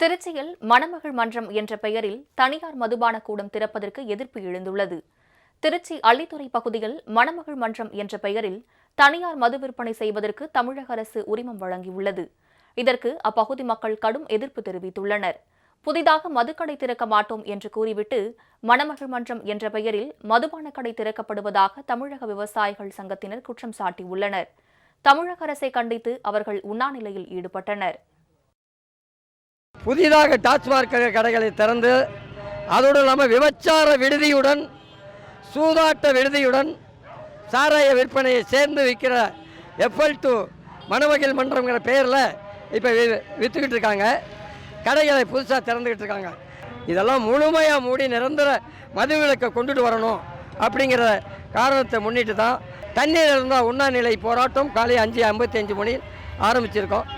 திருச்சியில் மணமகள் மன்றம் என்ற பெயரில் தனியார் மதுபான கூடம் திறப்பதற்கு எதிர்ப்பு எழுந்துள்ளது. திருச்சி அள்ளித்துறை பகுதியில் மணமகள் மன்றம் என்ற பெயரில் தனியார் மது விற்பனை செய்வதற்கு தமிழக அரசு உரிமம் வழங்கியுள்ளது. இதற்கு அப்பகுதி மக்கள் கடும் எதிர்ப்பு தெரிவித்துள்ளனர். புதிதாக மதுக்கடை திறக்க மாட்டோம் என்று கூறிவிட்டு மணமகள் மன்றம் என்ற பெயரில் மதுபான கடை திறக்கப்படுவதாக தமிழக விவசாயிகள் சங்கத்தினர் குற்றம் சாட்டியுள்ளனர். தமிழக அரசை கண்டித்து அவர்கள் உண்ணாநிலையில் ஈடுபட்டனர். புதிதாக டாஸ்மாக் கடைகளை திறந்து அதோடு இல்லாமல் விபச்சார விடுதியுடன் சூதாட்ட விடுதியுடன் சாராய விற்பனையை சேர்ந்து விற்கிற எஃப்எல் டூ மணமகிழ் மன்றம்ங்கிற பெயரில் இப்போ விற்றுக்கிட்டு இருக்காங்க. கடைகளை புதுசாக திறந்துக்கிட்டு இருக்காங்க. இதெல்லாம் முழுமையாக மூடி நிரந்தர மதுவிலக்கை கொண்டுட்டு வரணும் அப்படிங்கிற காரணத்தை முன்னிட்டு தான் தண்ணீர் இருந்தால் உண்ணாநிலை போராட்டம் காலை அஞ்சு ஐம்பத்தஞ்சு மணி ஆரம்பிச்சிருக்கோம்.